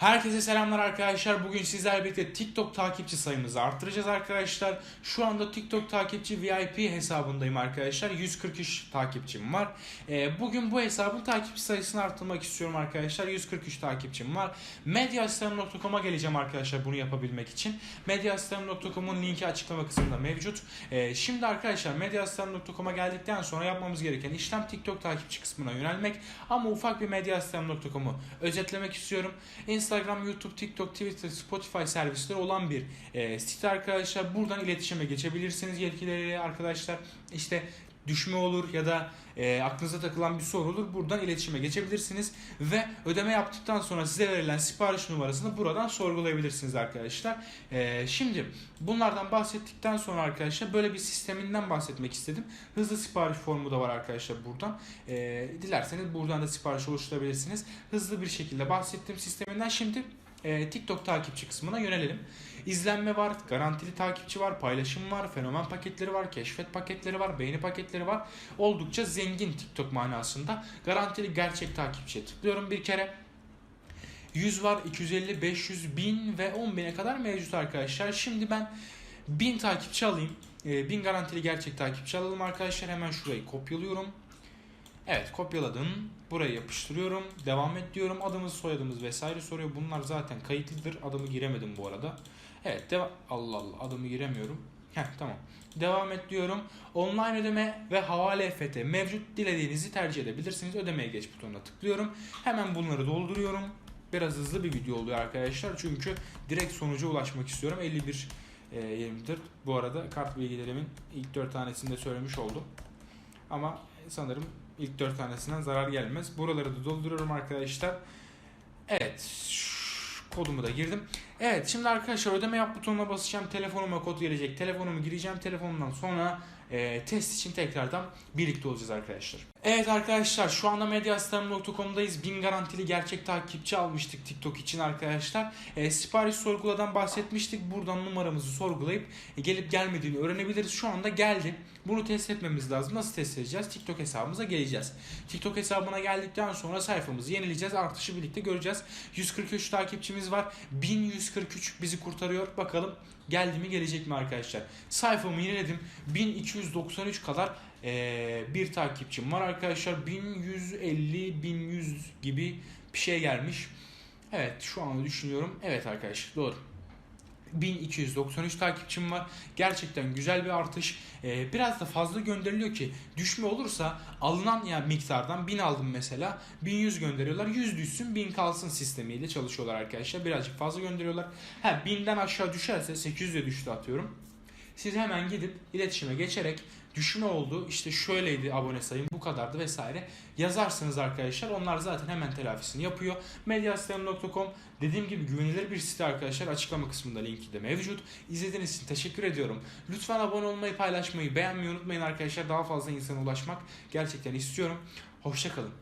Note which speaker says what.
Speaker 1: Herkese selamlar arkadaşlar. Bugün sizlerle birlikte TikTok takipçi sayımızı arttıracağız arkadaşlar. Şu anda TikTok takipçi VIP hesabındayım arkadaşlar. 143 takipçim var. Ee, bugün bu hesabın takipçi sayısını arttırmak istiyorum arkadaşlar. 143 takipçim var. Mediasystem.com'a geleceğim arkadaşlar bunu yapabilmek için. Mediasystem.com'un linki açıklama kısmında mevcut. Ee, şimdi arkadaşlar Mediasystem.com'a geldikten sonra yapmamız gereken işlem TikTok takipçi kısmına yönelmek. Ama ufak bir Mediasystem.com'u özetlemek istiyorum. Instagram, YouTube, TikTok, Twitter, Spotify servisleri olan bir e, site arkadaşlar. Buradan iletişime geçebilirsiniz yetkilileriyle arkadaşlar. İşte düşme olur ya da e, aklınıza takılan bir soru olur. Buradan iletişime geçebilirsiniz ve ödeme yaptıktan sonra size verilen sipariş numarasını buradan sorgulayabilirsiniz arkadaşlar. E, şimdi bunlardan bahsettikten sonra arkadaşlar böyle bir sisteminden bahsetmek istedim. Hızlı sipariş formu da var arkadaşlar buradan. E, dilerseniz buradan da sipariş oluşturabilirsiniz. Hızlı bir şekilde bahsettiğim sisteminden şimdi e, TikTok takipçi kısmına yönelelim. İzlenme var, garantili takipçi var, paylaşım var, fenomen paketleri var, keşfet paketleri var, beğeni paketleri var. Oldukça zengin TikTok manasında. Garantili gerçek takipçiye tıklıyorum bir kere. 100 var, 250, 500, 1000 ve 10.000'e kadar mevcut arkadaşlar. Şimdi ben 1000 takipçi alayım. 1000 garantili gerçek takipçi alalım arkadaşlar. Hemen şurayı kopyalıyorum. Evet kopyaladım. Buraya yapıştırıyorum. Devam et diyorum. Adımız soyadımız vesaire soruyor. Bunlar zaten kayıtlıdır. Adımı giremedim bu arada. Evet devam. Allah Allah adımı giremiyorum. Heh tamam. Devam et diyorum. Online ödeme ve havale EFT mevcut. Dilediğinizi tercih edebilirsiniz. Ödemeye geç butonuna tıklıyorum. Hemen bunları dolduruyorum. Biraz hızlı bir video oluyor arkadaşlar. Çünkü direkt sonuca ulaşmak istiyorum. 51 e, 24. Bu arada kart bilgilerimin ilk 4 tanesini de söylemiş oldum. Ama sanırım ilk 4 tanesinden zarar gelmez. Buraları da dolduruyorum arkadaşlar. Evet. Kodumu da girdim. Evet şimdi arkadaşlar ödeme yap butonuna basacağım. Telefonuma kod gelecek. Telefonumu gireceğim. Telefonumdan sonra e, test için tekrardan birlikte olacağız arkadaşlar. Evet arkadaşlar şu anda mediasystem.com'dayız. 1000 garantili gerçek takipçi almıştık TikTok için arkadaşlar. E, sipariş sorguladan bahsetmiştik. Buradan numaramızı sorgulayıp e, gelip gelmediğini öğrenebiliriz. Şu anda geldi. Bunu test etmemiz lazım. Nasıl test edeceğiz? TikTok hesabımıza geleceğiz. TikTok hesabına geldikten sonra sayfamızı yenileyeceğiz. Artışı birlikte göreceğiz. 143 takipçimiz var. 1143 bizi kurtarıyor. Bakalım geldi mi gelecek mi arkadaşlar. Sayfamı yeniledim. 1293 kadar ee, bir takipçim var arkadaşlar. 1150 1100 gibi bir şey gelmiş. Evet şu an düşünüyorum. Evet arkadaşlar doğru. 1293 takipçim var. Gerçekten güzel bir artış. Ee, biraz da fazla gönderiliyor ki düşme olursa alınan ya miktardan 1000 aldım mesela. 1100 gönderiyorlar. 100 düşsün 1000 kalsın sistemiyle çalışıyorlar arkadaşlar. Birazcık fazla gönderiyorlar. Ha 1000'den aşağı düşerse 800'e düştü atıyorum. Siz hemen gidip iletişime geçerek düşme oldu işte şöyleydi abone sayım bu kadardı vesaire yazarsınız arkadaşlar. Onlar zaten hemen telafisini yapıyor. Medyasystem.com dediğim gibi güvenilir bir site arkadaşlar. Açıklama kısmında linki de mevcut. İzlediğiniz için teşekkür ediyorum. Lütfen abone olmayı, paylaşmayı, beğenmeyi unutmayın arkadaşlar. Daha fazla insana ulaşmak gerçekten istiyorum. Hoşçakalın.